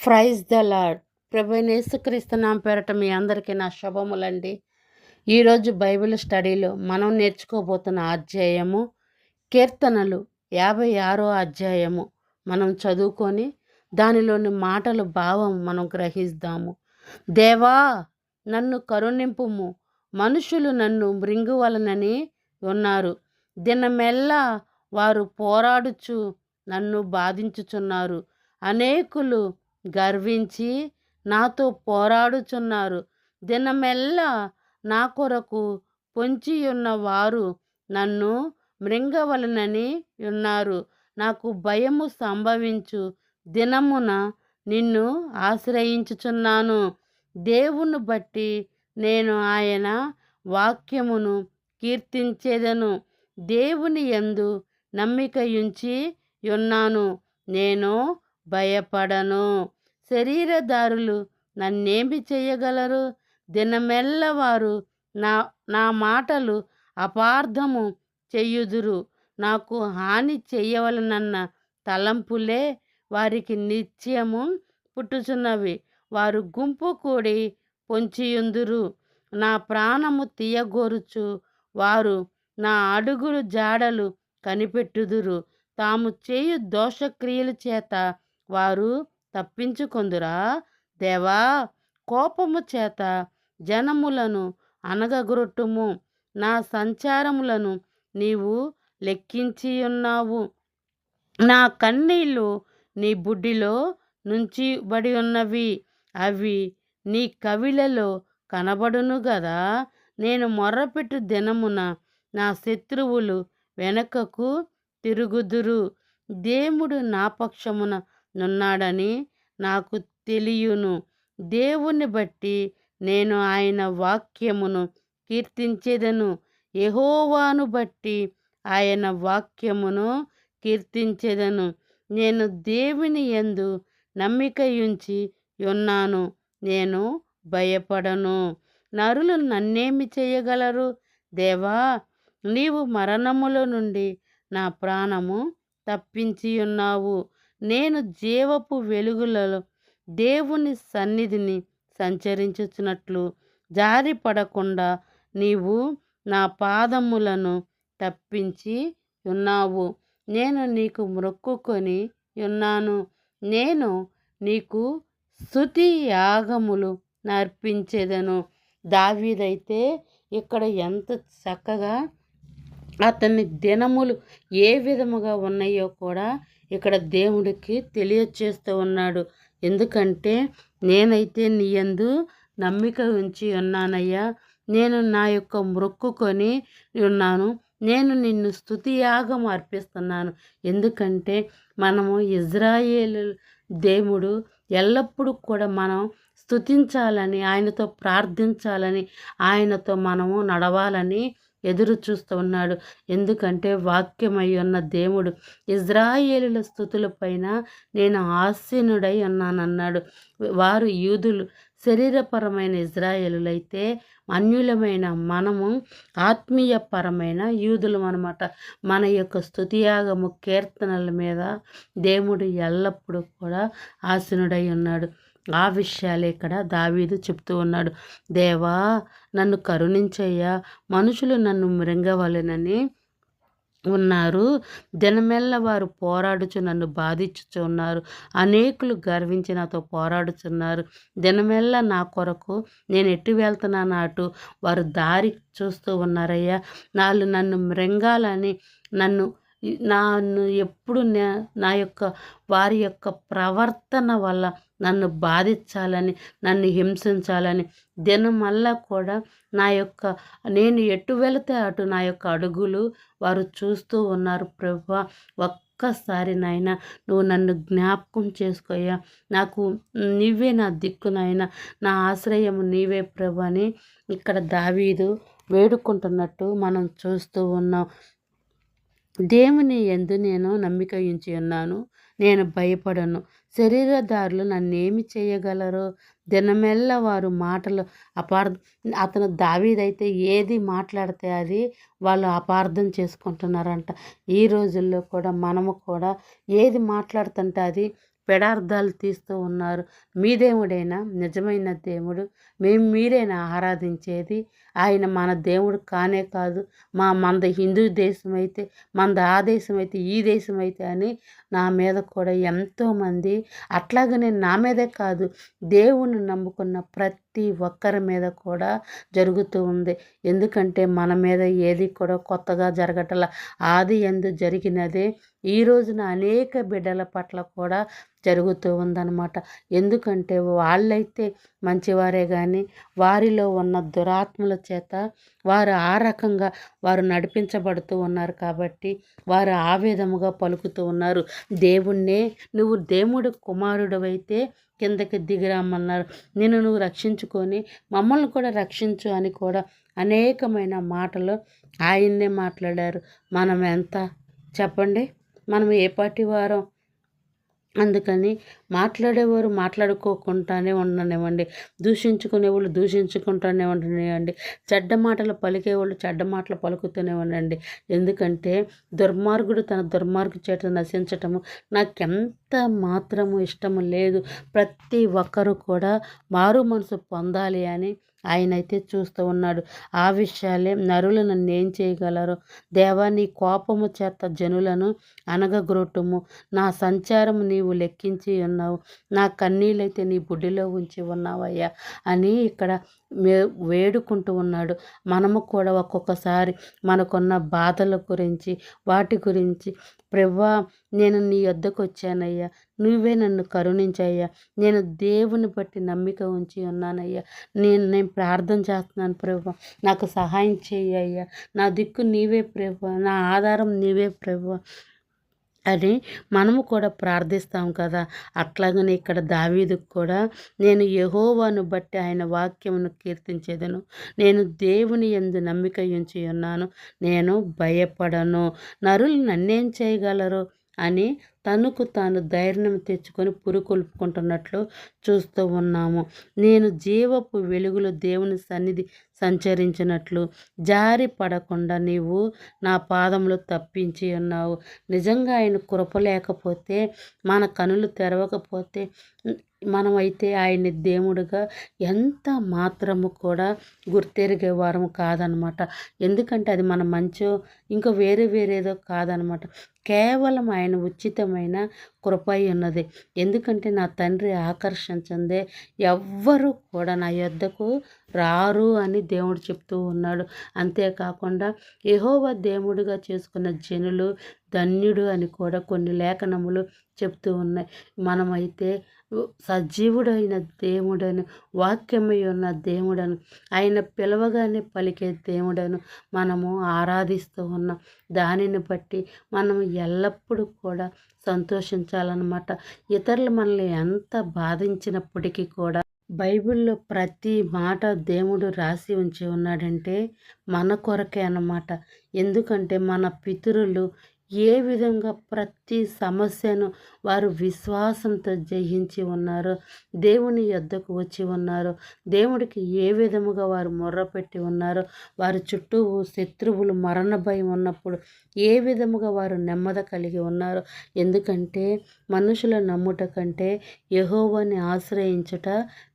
Praise the Lord ప్రభు నామ పేరట మీ అందరికీ నా శుభములండి. ఈరోజు బైబిల్ స్టడీలో మనం నేర్చుకోబోతున్న అధ్యాయము కీర్తనలు యాభై ఆరో అధ్యాయము. మనం చదువుకొని దానిలోని మాటలు భావం మనం గ్రహిస్తాము. దేవా నన్ను కరుణింపుము. మనుషులు నన్ను మృంగువలనని ఉన్నారు. దినమెల్లా వారు పోరాడుచు నన్ను బాధించుచున్నారు. అనేకులు గర్వించి నాతో పోరాడుచున్నారు. దినమెల్లా నా కొరకు పొంచియున్న వారు నన్ను మృంగవలనని ఉన్నారు. నాకు భయము సంభవించు దినమున నిన్ను ఆశ్రయించుచున్నాను. దేవుని బట్టి నేను ఆయన వాక్యమును కీర్తించేదను. దేవుని ఎందు నమ్మిక ఉంచి ఉన్నాను. నేను భయపడను. శరీరదారులు నన్నేమి చేయగలరు? దినమెల్ల వారు నా నా మాటలు అపార్థము చెయ్యుదురు నాకు హాని చేయవలనన్న తలంపులే వారికి నిత్యము పుట్టుచున్నవి. వారు గుంపు కూడి పొంచియుందురు. నా ప్రాణము తీయగోరుచు. వారు నా అడుగులు జాడలు కనిపెట్టుదురు. తాము చేయు దోషక్రియల చేత వారు తప్పించుకొందురా. దేవా కోపము చేత జనములను అనగగొట్టుము నా సంచారములను నీవు లెక్కించి ఉన్నావు. నా కన్నీళ్ళు నీ బుడ్డిలో నుంచి బడి ఉన్నవి. అవి నీ కవిలలో కనబడును గదా. నేను మొర్రపెట్టు దినమున నా శత్రువులు వెనకకు తిరుగుదురు. దేవుడు నా పక్షమున నున్నాడని నాకు తెలియను. దేవుని బట్టి నేను ఆయన వాక్యమును కీర్తించేదను. యహోవాను బట్టి ఆయన వాక్యమును కీర్తించేదను. నేను దేవుని ఎందు నమ్మిక ఉంచి ఉన్నాను. నేను భయపడను. నరులు నన్నేమి చేయగలరు? దేవా నీవు మరణముల నుండి నా ప్రాణము తప్పించి ఉన్నావు నేను జీవపు వెలుగులలో దేవుని సన్నిధిని సంచరించుచున్నట్లు జారి పడకుండా నీవు నా పాదములను తప్పించి ఉన్నావు. నేను నీకు మొక్కుకొని ఉన్నాను. నేను నీకు శృతి యాగములు నర్పించేదను. దావీదైతే ఇక్కడ ఎంత చక్కగా అతని దినములు ఏ విధముగా ఉన్నాయో కూడా ఇక్కడ దేవుడికి తెలియచేస్తూ ఉన్నాడు. ఎందుకంటే నేనైతే నీ యందు నమ్మిక ఉంచి ఉన్నానయ్యా. నేను నా యొక్క మొక్కుకొని ఉన్నాను. నేను నిన్ను స్థుతియాగం అర్పిస్తున్నాను. ఎందుకంటే మనము ఇజ్రాయేల్ దేవుడు ఎల్లప్పుడూ కూడా మనం స్థుతించాలని ఆయనతో ప్రార్థించాలని ఆయనతో మనము నడవాలని ఎదురు చూస్తూ ఉన్నాడు. ఎందుకంటే వాక్యమై ఉన్న దేవుడు ఇజ్రాయేలుల స్థుతులపైన నేను ఆసీనుడై ఉన్నానన్నాడు. వారు యూదులు శరీరపరమైన ఇజ్రాయేలులైతే అన్యులమైన మనము ఆత్మీయపరమైన యూదులం అనమాట మన యొక్క స్థుతియాగము కీర్తనల మీద దేవుడు ఎల్లప్పుడూ కూడా ఆసీనుడై ఉన్నాడు. ఆ విషయాలే ఇక్కడ దావీదు చెప్తూ ఉన్నాడు. దేవా నన్ను కరుణించయ్యా. మనుషులు నన్ను మృంగవలెనని ఉన్నారు. దినమెల్ల వారు పోరాడుచు నన్ను బాధించుచు ఉన్నారు. అనేకులు గర్వించి నాతో పోరాడుచున్నారు. దినమెల్ల నా కొరకు నేను ఎటు వెళ్తున్నాను అటు వారు దారి చూస్తూ ఉన్నారయ్యా. వాళ్ళు నన్ను మృంగాలని నన్ను నన్ను ఎప్పుడు నా యొక్క వారి యొక్క ప్రవర్తన వల్ల నన్ను బాధించాలని నన్ను హింసించాలని దినమల్లా కూడా నా యొక్క నేను ఎటు వెళితే అటు నా యొక్క అడుగులు వారు చూస్తూ ఉన్నారు. ప్రభు ఒక్కసారి నాయన నువ్వు నన్ను జ్ఞాపకం చేసుకోయా నాకు నీవే నా దిక్కు నాయన. నా ఆశ్రయము నీవే ప్రభు అని ఇక్కడ దావీదు వేడుకుంటున్నట్టు మనం చూస్తూ ఉన్నాం. దేవుని ఎందు నేను నమ్మిక ఉంచి ఉన్నాను. నేను భయపడను. శరీరదారులు నన్నేమి చేయగలరు? దినమెల్ల వారు మాటలు అపార్థ అతను దావీదైతే ఏది మాట్లాడితే అది వాళ్ళు అపార్థం చేసుకుంటున్నారంట. ఈ రోజుల్లో కూడా మనము కూడా ఏది మాట్లాడుతుంటే అది పెడార్థాలు తీస్తూ ఉన్నారు. మీ దేవుడైనా నిజమైన దేవుడు మేము మీరైనా ఆరాధించేది? ఆయన మన దేవుడు కానే కాదు. మా మంద హిందూ దేశం అయితే మంద ఆ దేశం అయితే ఈ దేశం అయితే అని నా మీద కూడా ఎంతోమంది అట్లాగనే నా మీదే కాదు దేవుణ్ణి నమ్ముకున్న ప్రతి ప్రతి ఒక్కరి మీద కూడా జరుగుతూ ఉంది. ఎందుకంటే మన మీద ఏది కూడా కొత్తగా జరగటల ఆది ఎందు జరిగినదే ఈ రోజున అనేక బిడ్డల పట్ల కూడా జరుగుతూ ఉందన్నమాట. ఎందుకంటే వాళ్ళైతే మంచివారే కానీ వారిలో ఉన్న దురాత్మల చేత వారు ఆ రకంగా వారు నడిపించబడుతూ ఉన్నారు కాబట్టి వారు ఆ విధముగా పలుకుతూ ఉన్నారు. దేవుణ్ణే నువ్వు దేవుడు కుమారుడవైతే కిందకి దిగిరామన్నారు. నేను నువ్వు రక్షించుకొని మమ్మల్ని కూడా రక్షించు అని కూడా అనేకమైన మాటలు ఆయన్నే మాట్లాడారు. మనం ఎంత చెప్పండి. మనం ఏ పార్టీ వారం? అందుకని మాట్లాడేవారు మాట్లాడుకోకుండానే ఉండనివ్వండి. దూషించుకునేవాళ్ళు దూషించుకుంటూనే ఉండనివ్వండి. చెడ్డ మాటలు పలికేవాళ్ళు చెడ్డ మాటలు పలుకుతూనే ఉండండి. ఎందుకంటే దుర్మార్గుడు తన దుర్మార్గు చేత నశించటము నాకెంత మాత్రము ఇష్టము లేదు. ప్రతి ఒక్కరు కూడా మారు మనసు పొందాలి అని ఆయన అయితే చూస్తూ ఉన్నాడు. ఆ విషయాలే నరులు నన్ను ఏం చేయగలరు? దేవా నీ కోపము చేత జనులను అనగగ్రొట్టుము నా సంచారం నీవు లెక్కించి ఉన్నావు. నా కన్నీళ్ళైతే నీ బుడ్డిలో ఉంచి ఉన్నావయ్యా అని ఇక్కడ వేడుకుంటూ ఉన్నాడు. మనము కూడా ఒక్కొక్కసారి మనకున్న బాధల గురించి వాటి గురించి ప్రవ్వా నేను నీ వద్దకు వచ్చానయ్యా. నువ్వే నన్ను కరుణించయ్యా. నేను దేవుని బట్టి నమ్మిక ఉంచి ఉన్నానయ్యా. నేను నేను ప్రార్థన చేస్తున్నాను ప్రభు. నాకు సహాయం చేయ్యా నా దిక్కు నీవే ప్రభు. నా ఆధారం నీవే ప్రభు. అని మనము కూడా ప్రార్థిస్తాం కదా. అట్లాగనే ఇక్కడ దావీదుకు కూడా నేను యహోవాను బట్టి ఆయన వాక్యమును కీర్తించేదను. నేను దేవుని ఎందు నమ్మిక ఉంచి ఉన్నాను. నేను భయపడను. నరులు నన్నేం చేయగలరు? అని తనకు తాను ధైర్యం తెచ్చుకొని పురుకొల్పుకుంటున్నట్లు చూస్తూ ఉన్నాము. నేను జీవపు వెలుగులో దేవుని సన్నిధి సంచరించినట్లు జారి పడకుండా నీవు నా పాదంలో తప్పించి ఉన్నావు. నిజంగా ఆయన కృప లేకపోతే మన కనులు తెరవకపోతే మనమైతే ఆయన్ని దేవుడుగా ఎంత మాత్రము కూడా గుర్తెరిగే వారము కాదనమాట. ఎందుకంటే అది మన మంచో ఇంకా వేరే వేరేదో కాదనమాట. కేవలం ఆయన ఉచితమైన కృప ఉన్నది. ఎందుకంటే నా తండ్రి ఆకర్షించిందే ఎవ్వరూ కూడా నా యొద్దకు రారు అని దేవుడు చెప్తూ ఉన్నాడు. అంతేకాకుండా యహోవ దేవుడిగా చేసుకున్న జనులు ధన్యుడు అని కూడా కొన్ని లేఖనములు చెప్తూ ఉన్నాయి. మనమైతే సజీవుడైన దేవుడను వాక్యమై ఉన్న దేవుడను ఆయన పిలవగానే పలికే దేవుడను మనము ఆరాధిస్తూ ఉన్నాం. దానిని బట్టి మనం ఎల్లప్పుడూ కూడా సంతోషించాలన్నమాట. ఇతరులు మనల్ని ఎంత బాధించినప్పటికీ కూడా బైబిల్లో ప్రతి మాట దేవుడు రాసి ఉంచి ఉన్నాడంటే మన కొరకే అన్నమాట. ఎందుకంటే మన పితరులు ఏ విధంగా ప్రతి సమస్యను వారు విశ్వాసంతో జయించి ఉన్నారు. దేవుని యొద్దకు వచ్చి ఉన్నారు. దేవుడికి ఏ విధముగా వారు మొర్రపెట్టి ఉన్నారో? వారి చుట్టూ శత్రువులు మరణ భయం ఉన్నప్పుడు ఏ విధముగా వారు నెమ్మద కలిగి ఉన్నారు? ఎందుకంటే మనుషుల నమ్ముట కంటే యహోవాని ఆశ్రయించుట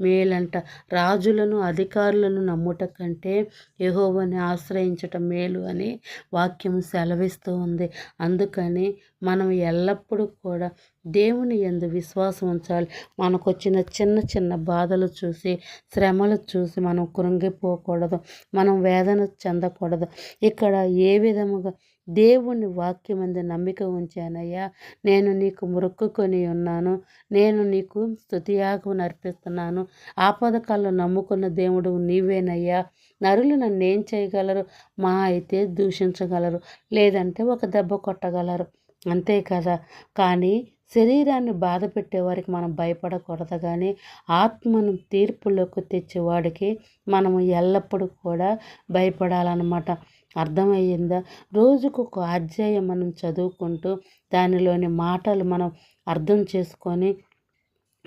మేలంట. రాజులను అధికారులను నమ్ముట కంటే యహోవాని ఆశ్రయించటం మేలు అని వాక్యం సెలవిస్తూ ఉంది. అందుకని మనం ఎల్లప్పుడూ కూడా దేవుని ఎందు విశ్వాసం ఉంచాలి. మనకు వచ్చిన చిన్న చిన్న బాధలు చూసి శ్రమలు చూసి మనం కృంగిపోకూడదు. మనం వేదన చెందకూడదు. ఇక్కడ ఏ విధముగా దేవుని వాక్యం అందు నమ్మిక ఉంచానయ్యా నేను నీకు మొక్కుకొని ఉన్నాను. నేను నీకు స్థుతియాగం నర్పిస్తున్నాను. ఆపదకాల్లో నమ్ముకున్న దేవుడు నీవేనయ్యా. నరులు నన్ను ఏం చేయగలరు? మా అయితే దూషించగలరు. లేదంటే ఒక దెబ్బ కొట్టగలరు. అంతే కదా. కానీ శరీరాన్ని బాధ పెట్టేవారికి మనం భయపడకూడదు. కానీ ఆత్మను తీర్పులోకి తెచ్చేవాడికి మనము ఎల్లప్పుడూ కూడా భయపడాలన్నమాట. అర్థమయ్యిందా? రోజుకు ఒక అధ్యాయం మనం చదువుకుంటూ దానిలోని మాటలు మనం అర్థం చేసుకొని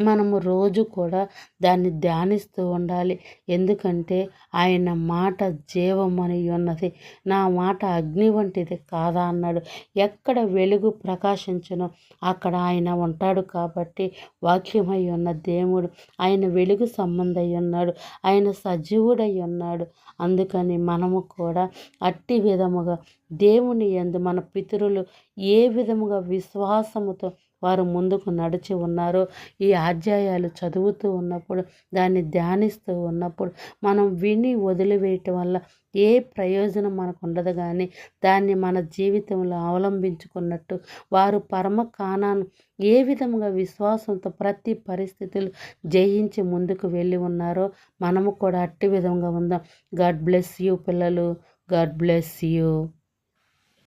మనము రోజు కూడా దాన్ని ధ్యానిస్తూ ఉండాలి. ఎందుకంటే ఆయన మాట జీవమని ఉన్నది. నా మాట అగ్ని వంటిది కాదా అన్నాడు. ఎక్కడ వెలుగు ప్రకాశించను అక్కడ ఆయన ఉంటాడు కాబట్టి వాక్యమై ఉన్న దేవుడు ఆయన వెలుగు సంబంధై ఉన్నాడు. ఆయన సజీవుడై ఉన్నాడు. అందుకని మనము కూడా అట్టి విధముగా దేవుని ఎందు మన పితరులు ఏ విధముగా విశ్వాసముతో వారు ముందుకు నడిచి ఉన్నారో. ఈ అధ్యాయాలు చదువుతూ ఉన్నప్పుడు దాన్ని ధ్యానిస్తూ ఉన్నప్పుడు మనం విని వదిలివేయటం వల్ల ఏ ప్రయోజనం మనకు ఉండదు కానీ దాన్ని మన జీవితంలో అవలంబించుకున్నట్టు వారు పరమ కానాను ఏ విధంగా విశ్వాసంతో ప్రతి పరిస్థితులు జయించి ముందుకు వెళ్ళి ఉన్నారో మనము కూడా అట్టి విధంగా ఉందాం. గాడ్ బ్లెస్ యూ పిల్లలు. God bless you.